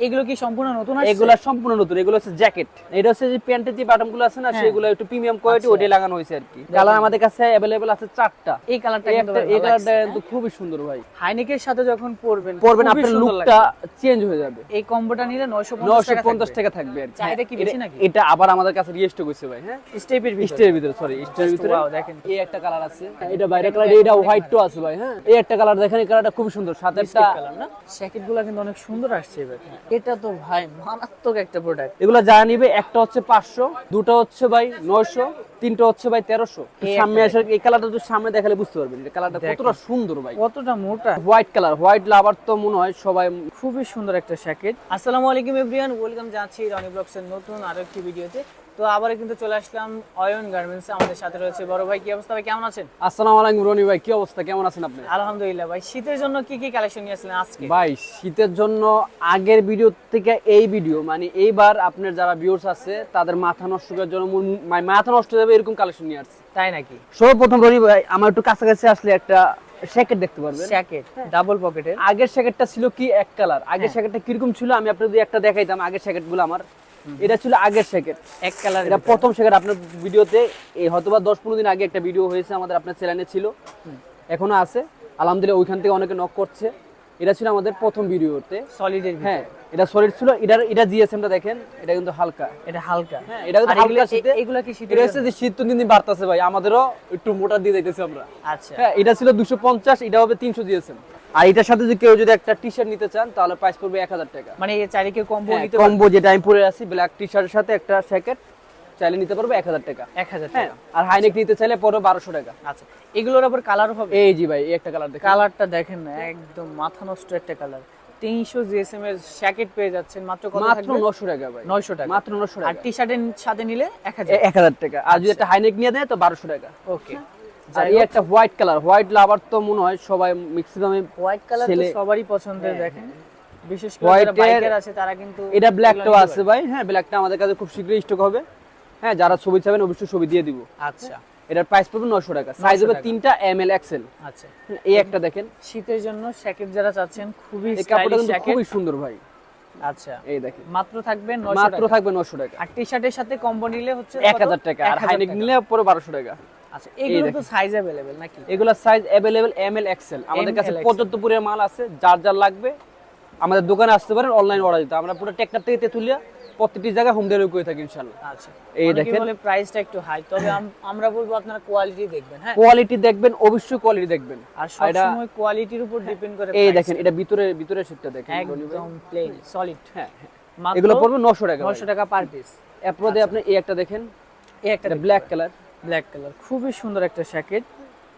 এগুলো কি সম্পূর্ণ নতুন আসছে? এগুলা সম্পূর্ণ নতুন। এগুলো হচ্ছে জ্যাকেট। এটা হচ্ছে যে প্যান্টের যে বাটনগুলো আছে না হ্যাঁ। সেগুলো একটু প্রিমিয়াম কোয়ালিটি আচ্ছা। ওটাই লাগানো হয়েছে আর কি। কালার আমাদের কাছে অ্যাভেলেবেল আছে চারটা। এই কালারটা এই কিন্তু এই কালারটা কিন্তু খুবই সুন্দর ভাই। হ্যাঁ? হাইনেকের সাথে যখন পরবেন পরবেন আপনার লুকটা চেঞ্জ হয়ে যাবে। এই কম্বোটা নিলে 950 টাকা থাকবে। টাকা থাকবে আর কি। কি হ্যাঁ, বেশি এটা- নাকি? এটা আবার আমাদের কাছে রিস্টক হয়েছে ভাই হ্যাঁ? স্টেপের ভিতরে। স্টের ভিতরে সরি Just ভিতরে। দেখেন। এই একটা কালার আছে। এটা বাইরে কালার এটা হোয়াইট তো আছে ভাই হ্যাঁ? এই একটা কালার দেখেন এই কালারটা খুব সুন্দর। সাথে একটা কালার না? জ্যাকেটগুলো কিন্তু অনেক সুন্দর আসছে এবার। এটা তো ভাই মারাত্মক একটা প্রোডাক্ট এগুলো যা নিবে একটা হচ্ছে পাঁচশো দুটো হচ্ছে ভাই নয়শো তিনটা হচ্ছে ভাই তেরোশো। সামনে আসার এই কালারটা তো সামনে দেখালে বুঝতে পারবেন যে কালারটা কতটা সুন্দর ভাই। কতটা মোটা। হোয়াইট কালার হোয়াইট লাভার তো মনে হয় সবাই খুবই সুন্দর একটা জ্যাকেট আসসালামু আলাইকুম এভরিওয়ান ওয়েলকাম জানাচ্ছি রনি ব্লগসের নতুন আরও একটি ভিডিওতে। তো আবার কিন্তু চলে আসলাম অয়ন গার্মেন্টস আমাদের সাথে রয়েছে বড় ভাই। কি অবস্থা ভাই? কেমন আছেন? আসসালামু আলাইকুম রনি ভাই কি অবস্থা? কেমন আছেন আপনি? আলহামদুলিল্লাহ ভাই। শীতের জন্য কি কি কালেকশন নিয়ে আসলেন আজকে? ভাই শীতের জন্য আগের ভিডিও থেকে এই ভিডিও মানে এইবার আপনার যারা ভিউয়ার্স আছে তাদের মাথা নষ্ট করার জন্য মানে মাথা নষ্ট হয়ে যাবে এরকম কালেকশন নিয়ে আসছে। তাই নাকি? সর্বপ্রথম রনি ভাই আমার একটু কাছাকাছি আসলে একটা জ্যাকেট দেখতে পারবেন। জ্যাকেট ডাবল পকেটের আগের জ্যাকেটটা ছিল কি এক কালার আগের। জ্যাকেটটা কীরকম ছিল? আমি আপনাদের একটা দেখাইতাম আগের জ্যাকেটগুলো আমার। এটা ছিল আগের জ্যাকেট এক কালার এটা প্রথম জ্যাকেট আপনার ভিডিওতে এই হয়তোবা দশ পনেরো দিন আগে একটা ভিডিও হয়েছে আমাদের আপনার চ্যানেলে ছিল। এখনও আছে। আলহামদুলিল্লাহ ওইখান থেকে অনেকে নক করছে। এটা ছিল আমাদের প্রথম ভিডিওতে সলিডের হ্যাঁ এটা সলিড ছিল। এটা এটা জিএসএমটা দেখেন এটা কিন্তু হালকা। এটা হালকা। হ্যাঁ এটা কিন্তু হালকা শীতে। এগুলো কি শীতের এটা যে শীত তো দিন দিন বাড়তেছে ভাই। আমাদেরও একটু মোটা দিয়ে যাইতেছে আমরা। আচ্ছা। হ্যাঁ এটা ছিল দুশো পঞ্চাশ এটা হবে তিনশো দিয়েছেন আর এটার সাথে যদি কেউ যদি একটা টি শার্ট নিতে চান তাহলে প্রাইস পড়বে এক হাজার টাকা। মানে এই চারিকে কম্বো নিতে কম্বো যেটা আমি পরে আছি ব্ল্যাক টি শার্টের সাথে একটা জ্যাকেট চাইলে নিতে পারবে এক হাজার টাকা। এক হাজার হ্যাঁ আর হাইনেক নিতে চাইলে পড়বে বারোশো টাকা। আচ্ছা এগুলোর আবার কালার হবে? এই জি ভাই একটা কালার দেখেন। কালারটা দেখেন না একদম মাথা নষ্ট একটা কালার তিনশো জিএসএম এর জ্যাকেট পেয়ে যাচ্ছেন মাত্র মাত্র নশো টাকা ভাই। নয়শো টাকা। মাত্র নশো আর টাকা টি শার্টের সাথে নিলে এক হাজার? এক হাজার টাকা। আর যদি একটা হাইনেক নিয়ে দেয় তো বারোশো টাকা। ওকে আর এই একটা হোয়াইট কালার হোয়াইট লাভার তো মনে হয় সবাই ম্যাক্সিমামে হোয়াইট কালার তো সবারই পছন্দের দেখেন। বিশেষ করে বাইকার আছে তারা কিন্তু এটা ব্ল্যাকটাও আছে ভাই। হ্যাঁ ব্ল্যাকটা আমাদের কাছে খুব শীঘ্রই স্টক হবে। হ্যাঁ যারা ছবি চাবেন অবশ্যই ছবি দিয়ে দিব। আচ্ছা। এটার প্রাইস পড়বে নশো টাকা। সাইজ হবে এম এল এক্সেল আচ্ছা। এই একটা দেখেন। শীতের জন্য জ্যাকেট যারা চাচ্ছেন খুবই এই কাপড়টা স্টাইলিশ কিন্তু খুবই সুন্দর ভাই। আচ্ছা। এই দেখেন। মাত্র থাকবে 900 মাত্র থাকবে নশো টাকা। আর টি শার্টের সাথে কম্বো নিলে হচ্ছে এক কত? হাজার টাকা। আর হাইনেক নিলে পরে বারোশো টাকা। আচ্ছা এগুলো তো দেখেন। সাইজ अवेलेबल নাকি এগুলো size available M L XL আমাদের কাছে ML, পর্যাপ্ত পরিমাণ মাল আছে যার যার লাগবে আমাদের দোকানে আসতে পারেন অনলাইন অর্ডার দিতে আমরা পুরো টেকনার থেকে তেতুলিয়া প্রত্যেকটি জায়গায় হোম ডেলিভারি করে থাকি ইনশাল্লাহ আচ্ছা এই অনেকে দেখেন। বলে প্রাইসটা একটু হাই তবে আম- আমরা বলবো আপনারা কোয়ালিটি দেখবেন হ্যাঁ কোয়ালিটি দেখবেন অবশ্যই কোয়ালিটি দেখবেন আর এটা- সবসময় কোয়ালিটির উপর ডিপেন্ড করে এই price দেখেন টা। এটা ভিতরে ভিতরে সেটটা দেখেন রনি ভাই। একদম প্লেন সলিড হ্যাঁ হ্যাঁ। মাত্র এগুলো পড়বে নশো টাকা 900 টাকা পার পিস এরপরে আপনি এই একটা দেখেন এই একটা এটা ব্ল্যাক কালার ব্ল্যাক কালার খুবই সুন্দর একটা জ্যাকেট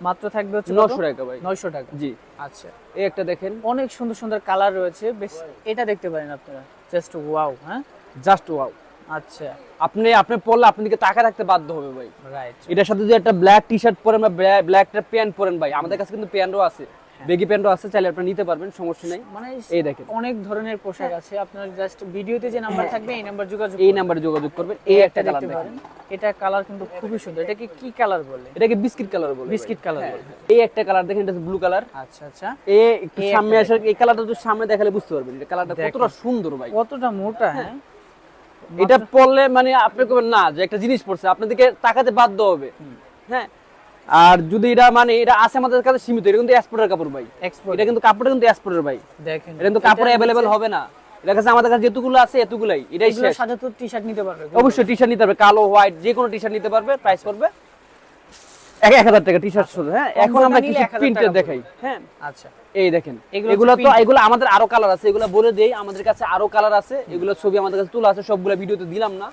মাত্র থাকবে হচ্ছে 900 টাকা ভাই। 900 টাকা। জি। আচ্ছা। এই একটা দেখেন। অনেক সুন্দর সুন্দর কালার রয়েছে। বেশ এটা দেখতে পারেন আপনারা। জাস্ট ওয়াও হ্যাঁ? জাস্ট ওয়াও আচ্ছা। আপনি আপনি পরলে আপনি দিকে তাকা রাখতে বাধ্য হবে ভাই। রাইট এটার সাথে যদি একটা ব্ল্যাক টি শার্ট পরেন বা ব্ল্যাক একটা প্যান্ট পরেন ভাই আমাদের কাছে কিন্তু প্যান্টও আছে। বেগি প্যান্টও আছে চাইলে আপনি নিতে পারবেন সমস্যা নেই। মানে এই দেখেন। অনেক ধরনের পোশাক আছে। আপনার জাস্ট ভিডিওতে যে নাম্বার থাকবে এই নাম্বার যোগাযোগ এই নাম্বারে যোগাযোগ করবেন। এই একটা কালার দেখেন। এটা কালার কিন্তু খুবই সুন্দর। এটাকে কি কালার বলে? এটাকে বিস্কিট কালার বলে। বিস্কিট কালার হ্যাঁ, বলে। এই একটা কালার দেখেন এটা ব্লু কালার আচ্ছা আচ্ছা। এ একটু সামনে আসে এই কালারটা তো সামনে দেখালে বুঝতে পারবেন এটা কালারটা কতটা সুন্দর ভাই। কতটা মোটা হ্যাঁ। এটা পরলে মানে আপনি না যে একটা জিনিস পড়ছে আপনাদেরকে তাকাতে বাধ্য হবে। হ্যাঁ আর যদি এটা মানে এটা আছে আমাদের কাছে সীমিত এটা কিন্তু এক্সপোর্টের কাপড় ভাই। এটা কিন্তু কাপড়টা কিন্তু এক্সপোর্টের ভাই। দেখেন। এটা কিন্তু কাপড় অ্যাভেলেবেল হবে না। এটা কাছে আমাদের কাছে যেটুকুলো আছে এতগুলাই এটাই শেষ। সাথে তো টি শার্ট নিতে পারবে। অবশ্যই টি শার্ট নিতে পারবে কালো হোয়াইট যে কোনো টি শার্ট নিতে পারবে প্রাইস করবে। এক হাজার টাকা টি শার্ট শুধু হ্যাঁ? এখন আমরা কিছু 1000 প্রিন্টের দেখাই হ্যাঁ? আচ্ছা। এই দেখেন এগুলো তো এগুলো আমাদের আরও কালার আছে এগুলো বলে দেই আমাদের কাছে আরও কালার আছে। এগুলো ছবি আমাদের কাছে তোলা আছে সবগুলো ভিডিওতে দিলাম না।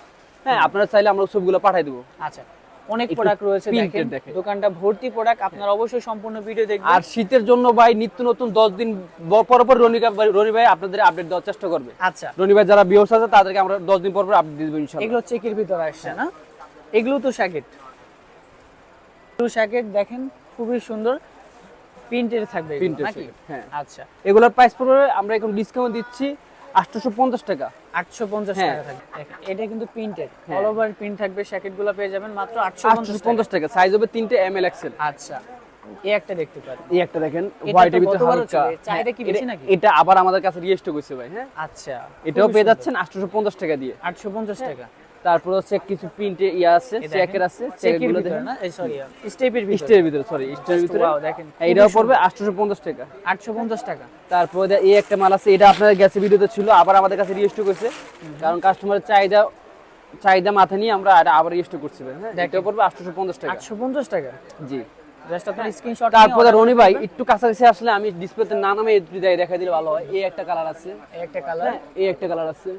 হ্যাঁ আপনারা চাইলে আমরা ছবিগুলো পাঠাই দেবো। আচ্ছা। অনেক প্রোডাক্ট রয়েছে দেখেন। দোকানটা ভর্তি প্রোডাক্ট আপনারা অবশ্যই সম্পূর্ণ ভিডিও দেখবেন। আর শীতের জন্য ভাই নিত্য নতুন দশ দিন পর পর রনি ভাই- রনি ভাই আপনাদের আপডেট দেওয়ার চেষ্টা করবে। আচ্ছা। রনি ভাই যারা বিহস আছে তাদেরকে আমরা দশ দিন পর পর আপডেট দিব ইনশাল্লাহ এগুলো চেকের ভিতরে আসছে না? এগুলো তো শ্যাকেট এগুলো শ্যাকেট দেখেন খুবই সুন্দর। প্রিন্টের থাকবে Printed হ্যাঁ। আচ্ছা। এগুলোর প্রাইস পড়বে আমরা এখন ডিসকাউন্ট দিচ্ছি। আটশোশো পঞ্চাশ টাকা। আটশো পঞ্চাশ হ্যাঁ। টাকা থাকবে। এটা কিন্তু প্রিন্টেড অল ওভার প্রিন্ট থাকবে শ্যাকেটগুলো পেয়ে যাবেন মাত্র আটশো আটশোশো পঞ্চাশ টাকা সাইজ হবে তিনটে এম এল এক্সেল আচ্ছা এই একটা দেখতে পারেন এই একটা দেখেন হোয়াইট ভিতরে হালকা। কি হ্যাঁ, বেশি এটা- নাকি? এটা আবার আমাদের কাছে রিস্টক হইছে ভাই হ্যাঁ। আচ্ছা এটাও পেয়ে যাচ্ছেন আটশোশো পঞ্চাশ টাকা দিয়ে। আটশো পঞ্চাশ টাকা। তারপর হচ্ছে কিছু প্রিন্টে ইয়া আছে চেকের আছে চেকগুলো দেখেন না? এই সরি স্টেপের ভিতরে। স্টের ভিতরে সরি স্টের ভিতরে। ওয়াও দেখেন হ্যাঁ, এটাও পড়বে আটশোশো পঞ্চাশ টাকা। আটশো পঞ্চাশ টাকা। তারপরে এই একটা মাল আছে এটা আপনাদের গ্যাসে ভিডিওতে ছিল আবার আমাদের কাছে রিস্টক হয়েছে কারণ কাস্টমারের চাহিদা চাহিদা মাথা নিয়ে আমরা আবার রিস্টক করছি হ্যাঁ। এটাও পড়বে আটশোশো পঞ্চাশ টাকা। আটশো পঞ্চাশ টাকা? জি। তারপরে রনি ভাই একটু কাছাকাছি আসলে আমি ডিসপ্লেতে না নামে দেখা দিলে ভালো হয়। এই একটা কালার আছে। এই একটা কালার হ্যাঁ এই একটা কালার আছে।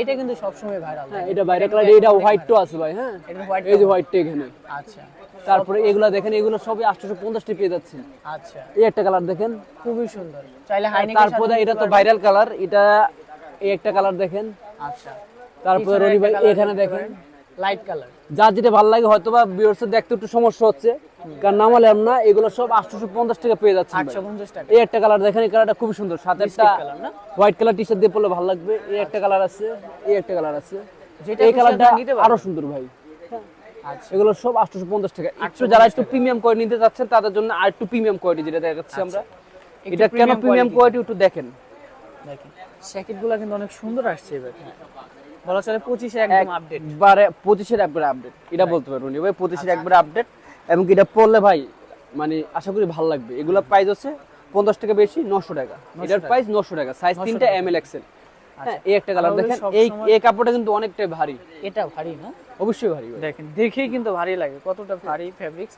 এটা কিন্তু সবসময় ভাইরাল হ্যাঁ এটা কালার এটা হোয়াইটও আছে ভাই হ্যাঁ? এটা হোয়াইট এই যে হোয়াইটটা এখানে। আচ্ছা। তারপরে এগুলা দেখেন এগুলো সবই আটশোশো পঞ্চাশটি পেয়ে যাচ্ছেন। আচ্ছা। এই একটা কালার দেখেন। খুবই সুন্দর। চাইলে হাইনেকের তারপরে এটা তো ভাইরাল কালার এটা এই একটা কালার দেখেন। আচ্ছা। তারপরে রনি ভাই এখানে দেখেন। লাইট কালার যার যেটা ভালো লাগে হয়তো বা বিয়ার্সের দেখতে একটু সমস্যা হচ্ছে। কারণ নামালে আমরা এগুলো সব আটশোশো পঞ্চাশ টাকা পেয়ে যাচ্ছে আটশো পঞ্চাশ টাকা। এই একটা কালার দেখেন এই কালারটা খুব সুন্দর। সাথে একটা হোয়াইট কালার টি শার্ট দিয়ে পরলে ভালো লাগবে। এই একটা কালার আছে এই একটা কালার আছে। এই কালারটা। আরও সুন্দর ভাই। আচ্ছা। এগুলো সব পঞ্চাশ টাকা। একটু যারা একটু প্রিমিয়াম কোয়ালিটি নিতে চাচ্ছেন তাদের জন্য আর একটু প্রিমিয়াম কোয়ালিটি যেটা দেখাচ্ছি আমরা এটা কেন প্রিমিয়াম কোয়ালিটি একটু দেখেন। দেখেন। জ্যাকেটগুলা কিন্তু অনেক সুন্দর আসছে এবার। বলা চলে পঁচিশে একদম আপডেট একবারে পঁচিশের একবারে আপডেট এটা বলতে পারব নি ভাই পঁচিশের একবারে আপডেট এবং এটা পড়লে ভাই মানে আশা করি ভালো লাগবে। এগুলো প্রাইস হচ্ছে পঞ্চাশ টাকা বেশি নশো টাকা। এটার প্রাইস নশো টাকা। সাইজ তিনটা এম এল এক্সেল এই একটা কালার দেখেন। এই এই কাপড়টা কিন্তু অনেকটাই ভারী। এটা ভারী না? অবশ্যই ভারী দেখেন দেখেই কিন্তু ভারী লাগে। কতটা ভারী ফেব্রিক্স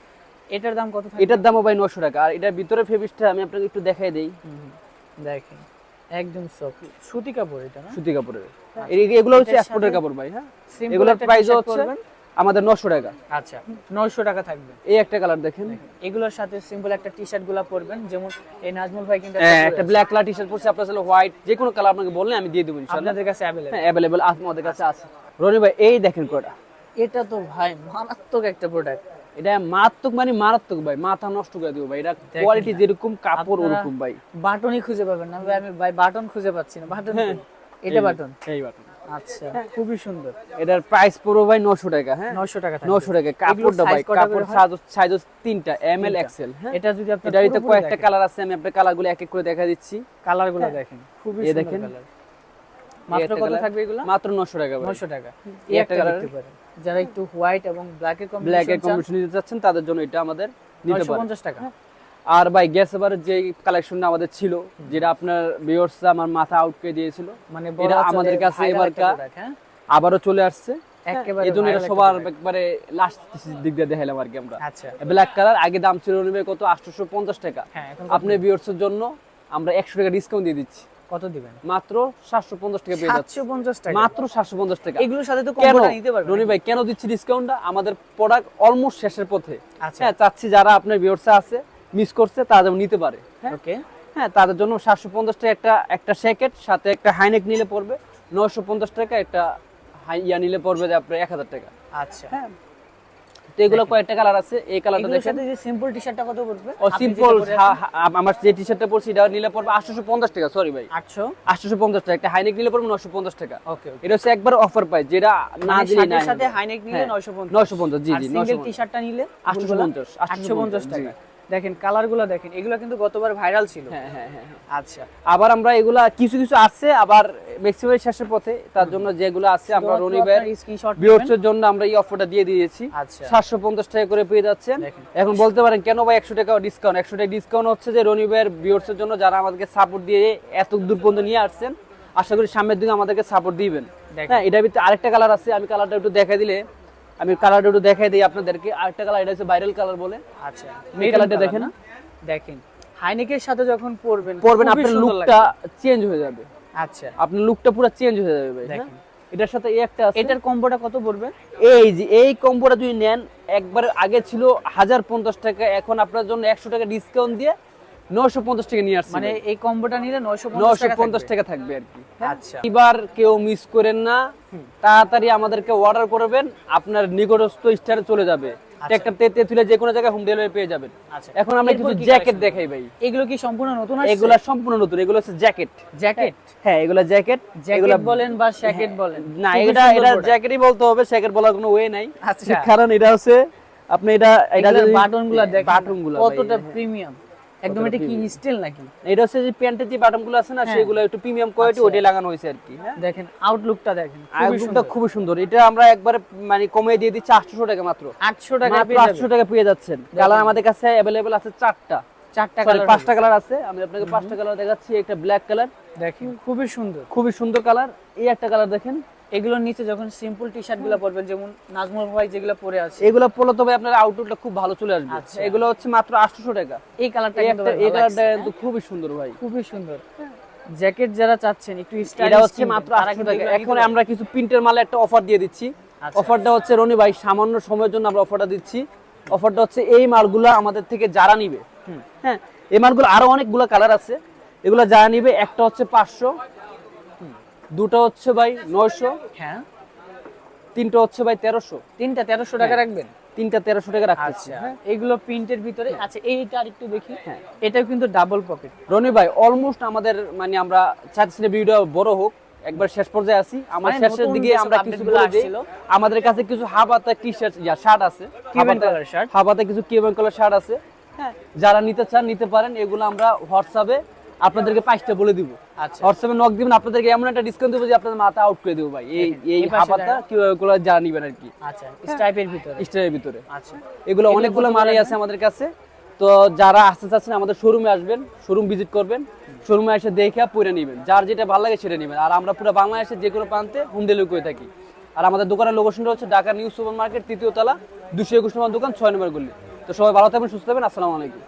এটার দাম কত এটার দামও ভাই নশো টাকা। আর এটার ভিতরে ফেব্রিক্সটা আমি আপনাকে একটু দেখাই দেই। দেখেন একদম সফট সুতি কাপড় এটা না? সুতি কাপড়ের। এগুলো হচ্ছে এক্সপোর্টের কাপড় ভাই হ্যাঁ? এগুলোর প্রাইস হচ্ছে। আমাদের নশো টাকা। আচ্ছা নয়শো টাকা থাকবে। এই একটা কালার দেখেন। এগুলোর সাথে সিম্পল একটা টি শার্টগুলা পরবেন যেমন এই নাজমুল ভাই কিন্তু হ্যাঁ, একটা ব্ল্যাক কালার টি শার্ট পরছে আপনার হোয়াইট যে কোনো কালার আপনাকে বললে আমি দিয়ে দেবো ইনশাআল্লাহ। আপনাদের কাছে অ্যাভেলেবল হ্যাঁ অ্যাভেলেবল আমাদের কাছে আছে। রনি ভাই এই দেখেন কোটা এটা তো ভাই মারাত্মক একটা প্রোডাক্ট এটা মারাত্মক মানে মারাত্মক ভাই মাথা নষ্ট করে দিব ভাই। এটা কোয়ালিটি যেরকম কাপড় ওরকম ভাই। বাটনই খুঁজে পাবেন না ভাই আমি ভাই বাটন খুঁজে পাচ্ছি না। বাটন এটা বাটন এই বাটন আচ্ছা। খুবই সুন্দর। এটার প্রাইস পুরো ভাই 900 টাকা হ্যাঁ? নয়শো টাকা 900 টাকা। কাপড়টা ভাই কাপড় সাইজ সাইজ তিনটা এম এল এক্সেল হ্যাঁ? এটা যদি আপনি এটার কয়েকটা কালার আছে আমি আপনার কালারগুলো এক এক করে দেখা দিচ্ছি। কালারগুলো দেখেন খুবই সুন্দর দেখেন। মাত্র কত থাকবে এগুলো? মাত্র 900 টাকা ভাই। 900 টাকা। এই এই একটা একটা দেখতে পারেন। যারা একটু হোয়াইট এবং ব্ল্যাক এর ব্ল্যাক এর কম্বিনেশন কম্বিনেশন নিতে চাচ্ছেন তাদের জন্য এটা আমাদের নিতে পারেন। 950 টাকা। আর ভাই গ্যাস এবার যে কালেকশনটা আমাদের ছিল যেটা আপনার ভিউয়ার্স আমার মাথা আউটকে দিয়েছিল মানে এটা আমাদের কাছে viral এবার কা product, হ্যাঁ? আবারও চলে আসছে। একেবারে এই জন্য এটা viral একটা সবার একবারে লাস্ট দিক দিয়ে দেখাইলাম আর কি আমরা। আচ্ছা। ব্ল্যাক কালার আগে দাম ছিল কত? আটশোশো পঞ্চাশ টাকা। হ্যাঁ আপনি ভিউয়ার্সের জন্য আমরা একশো টাকা ডিসকাউন্ট দিয়ে দিচ্ছি। কত দিবেন? মাত্র সাতশো পঞ্চাশ টাকা পেয়ে যাচ্ছে। 750 টাকা? মাত্র সাতশো পঞ্চাশ টাকা। এগুলোর সাথে তো কম্বোটা নিতে পারবেন রনি ভাই কেন দিচ্ছি ডিসকাউন্টটা আমাদের প্রোডাক্ট অলমোস্ট শেষের পথে। আচ্ছা। হ্যাঁ চাচ্ছি যারা আপনার ভিউয়ার্সে আছে মিস করছে তারা যেমন নিতে পারে। হ্যাঁ? ওকে হ্যাঁ তাদের জন্য সাতশো পঞ্চাশ টাকা একটা একটা স্যাকেট সাথে একটা হাইনেক নিলে পড়বে নয়শো পঞ্চাশ টাকা একটা ইয়া নিলে পড়বে যে আপনার এক হাজার টাকা। আচ্ছা। হ্যাঁ? তো এগুলো কয়েকটা কালার আছে এই কালারটা দেখেন। সাথে যে সিম্পল টি-শার্টটা কত পড়বে? ও সিম্পল আমার যে টি শার্টটা পরছি এটা নিলে পড়বে আটশোশো পঞ্চাশ টাকা সরি ভাই। 800 আটশোশো পঞ্চাশ টাকা একটা হাইনেক নিলে পড়বে নশো টাকা। ওকে এটা হচ্ছে একবার অফার যেটা না না দিলে দিলে না সাথে হাইনেক নিলে 950 950 জি জি সিঙ্গেল টি-শার্টটা নিলে 850 850 টাকা। দেখেন কালারগুলো দেখেন এগুলো কিন্তু গতবার ভাইরাল ছিল। হ্যাঁ হ্যাঁ হ্যাঁ হ্যাঁ। আচ্ছা আবার আমরা এগুলা কিছু কিছু আছে আবার ম্যাক্সিমাম শেষের পথে তার জন্য যেগুলো আছে আমরা রনিবের স্ক্রিনশট ভিউয়ার্সের জন্য আমরা এই অফারটা দিয়ে দিয়েছি। আচ্ছা। সাতশো পঞ্চাশ টাকা করে পেয়ে যাচ্ছেন। এখন বলতে পারেন কেন ভাই একশো টাকা ডিসকাউন্ট একশো টাকা ডিসকাউন্ট হচ্ছে যে রনিবের ভিউয়ার্সের জন্য যারা আমাদেরকে সাপোর্ট দিয়ে এত দূর পর্যন্ত নিয়ে আসছেন আশা করি সামনের দিকে আমাদেরকে সাপোর্ট দিবেন। হ্যাঁ এটার ভিতরে আরেকটা কালার আছে আমি কালারটা একটু দেখাই দিলে। আমি কালারটা একটু দেখাই দিই আপনাদেরকে আরেকটা কালার এটা হচ্ছে ভাইরাল কালার বলে আচ্ছা এই কালারটা দেখেন। না? দেখেন হাইনেকের সাথে যখন পরবেন পরবেন আপনার লুকটা চেঞ্জ হয়ে যাবে আচ্ছা আপনার লুকটা পুরো চেঞ্জ হয়ে যাবে ভাই হ্যাঁ? দেখেন। এটার সাথে এই একটা আছে এটার কম্বোটা কত পড়বে এই যে এই কম্বোটা যদি নেন একবার আগে ছিল হাজার পঞ্চাশ টাকা এখন আপনার জন্য একশো টাকা ডিসকাউন্ট দিয়ে নশো পঞ্চাশ টাকা নিয়ে আসছে মানে এই কম্বোটা নিলে 950 টাকা পঞ্চাশ থাকবে। টাকা থাকবে আর কি। আচ্ছা। এবার কেউ মিস করেন না তাড়াতাড়ি আমাদেরকে অর্ডার করবেন আপনার নিকটস্থ স্থানে চলে যাবে। একটা তেতে তুলে যে কোনো জায়গায় হোম ডেলিভারি পেয়ে যাবেন। আচ্ছা। এখন আমরা কিছু জ্যাকেট দেখাই ভাই। এগুলো কি সম্পূর্ণ নতুন এগুলা সম্পূর্ণ নতুন এগুলো হচ্ছে জ্যাকেট জ্যাকেট হ্যাঁ এগুলা জ্যাকেট জ্যাকেট বলেন বা শ্যাকেট বলেন। না এটা এটা জ্যাকেটই বলতে হবে জ্যাকেট বলার কোনো ওয়ে নাই। আচ্ছা। কারণ এটা হচ্ছে আপনি এটা এটা এটার যদি- বাটনগুলা দেখেন। বাটনগুলা কতটা প্রিমিয়াম একদম এটা কি স্টিল নাকি? এটা হচ্ছে যে প্যান্টের যে আছে না হ্যাঁ। সেগুলো একটু প্রিমিয়াম কোয়ালিটি আচ্ছা। ওটাই লাগানো হয়েছে আর কি হ্যাঁ? দেখেন আউটলুকটা দেখেন আয়োজনটা সুন্দর। এটা আমরা একবারে মানে কমিয়ে দিয়ে দিচ্ছি আটশো টাকা মাত্র। 800 টাকা মাত্র টাকা পেয়ে যাচ্ছেন। কালার আমাদের কাছে অ্যাভেলেবেল আছে চারটা। চারটা কালার পাঁচটা কালার আছে। আমি আপনাকে পাঁচটা কালার দেখাচ্ছি একটা ব্ল্যাক কালার দেখেন খুবই সুন্দর। খুবই সুন্দর কালার এই একটা কালার দেখেন। এগুলোর নিচে যখন সিম্পল টি পরবেন যেমন নাজমুল ভাই যেগুলো পরে আছে। এগুলো তবে আপনার আউটলুকটা খুব ভালো চলে আসবে। আচ্ছা। এগুলো হচ্ছে মাত্র আটশো টাকা। এই কালারটা এই কিন্তু একটা এই কালারটা কিন্তু খুবই সুন্দর ভাই? খুবই সুন্দর। জ্যাকেট যারা চাচ্ছেন একটু এটা হচ্ছে মাত্র আটশো টাকা। এখন আমরা কিছু প্রিন্টের মালে একটা অফার দিয়ে দিচ্ছি। আচ্ছা। অফারটা হচ্ছে রনি ভাই সামান্য সময়ের জন্য আমরা অফারটা দিচ্ছি। অফারটা হচ্ছে এই মালগুলো আমাদের থেকে যারা নিবে। হ্যাঁ এই মালগুলো আরও অনেকগুলো কালার আছে। এগুলো যারা নিবে একটা হচ্ছে পাঁচশো দুটো হচ্ছে ভাই নয়শো। হ্যাঁ। তিনটা হচ্ছে ভাই তেরোশো। তিনটা তেরোশো টাকা রাখবেন? তিনটা তেরোশো টাকা রাখতেছি। আচ্ছা। এগুলো প্রিন্টের ভিতরে। আচ্ছা এইটা আরেকটু দেখি। হ্যাঁ। এটাও কিন্তু ডাবল পকেট রনি ভাই অলমোস্ট আমাদের মানে আমরা চাচ্ছি না ভিডিও বড় হোক একবার শেষ পর্যায়ে আসি। আমার মানে শেষের দিকে আমরা কিছু আমাদের কাছে কিছু হাফাতা টি শার্ট শার্ট আছে। হাফাতা- color shirt। হাফাতা কিছু কিউবেন কালার শার্ট আছে। হ্যাঁ। যারা নিতে চান নিতে পারেন। এগুলো আমরা হোয়াটসঅ্যাপে আপনাদেরকে প্রাইসটা বলে দিব। আচ্ছা। হোয়াটসঅ্যাপে নক দিবেন আপনাদেরকে এমন একটা ডিসকাউন্ট দেবো যে আপনাদের মাথা আউট করে দেবো ভাই। এই এই হাফাতা দেখেন। কিউবেন যারা নিবেন আর কি। আচ্ছা স্টাইপের ভিতরে। স্টাইলের ভিতরে। আচ্ছা। এগুলো এগুলো অনেকগুলো মালই আছে আমাদের কাছে। তো যারা আসতে চাচ্ছেন আমাদের শোরুমে আসবেন শোরুম ভিজিট করবেন। শোরুমে এসে দেখে পরে নেবেন। যার যেটা ভালো লাগে সেটা নেবেন। আর আমরা পুরো বাংলাদেশের যে কোনো প্রান্তে হোম ডেলিভারি করে থাকি। আর আমাদের দোকানের লোকেশনটা হচ্ছে ঢাকা নিউ সুপার মার্কেট তৃতীয় তলা দুশো একুশ নম্বর দোকান ছয় নম্বর গলি। তো সবাই ভালো থাকবেন সুস্থ থাকবেন। আসসালামু আলাইকুম।